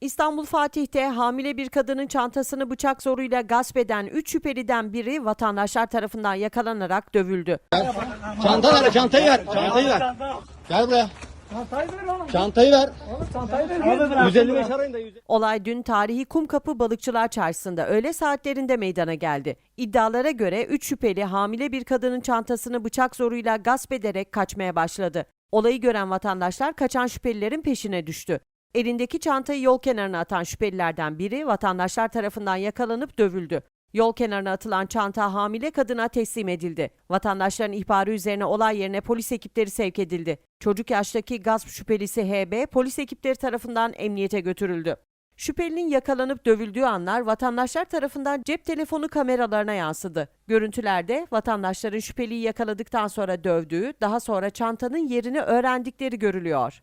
İstanbul Fatih'te hamile bir kadının çantasını bıçak zoruyla gasp eden 3 şüpheliden biri vatandaşlar tarafından yakalanarak dövüldü. Çanta ver, çantayı ver, çantayı ver. Gel buraya. Çantayı ver oğlum. Çantayı ver. Oğlum çantayı ver. 155 arayın da 155. Olay dün tarihi Kumkapı Balıkçılar Çarşısı'nda öğle saatlerinde meydana geldi. İddialara göre 3 şüpheli hamile bir kadının çantasını bıçak zoruyla gasp ederek kaçmaya başladı. Olayı gören vatandaşlar kaçan şüphelilerin peşine düştü. Elindeki çantayı yol kenarına atan şüphelilerden biri vatandaşlar tarafından yakalanıp dövüldü. Yol kenarına atılan çanta hamile kadına teslim edildi. Vatandaşların ihbarı üzerine olay yerine polis ekipleri sevk edildi. Çocuk yaştaki gasp şüphelisi HB polis ekipleri tarafından emniyete götürüldü. Şüphelinin yakalanıp dövüldüğü anlar vatandaşlar tarafından cep telefonu kameralarına yansıdı. Görüntülerde vatandaşların şüpheliyi yakaladıktan sonra dövdüğü, daha sonra çantanın yerini öğrendikleri görülüyor.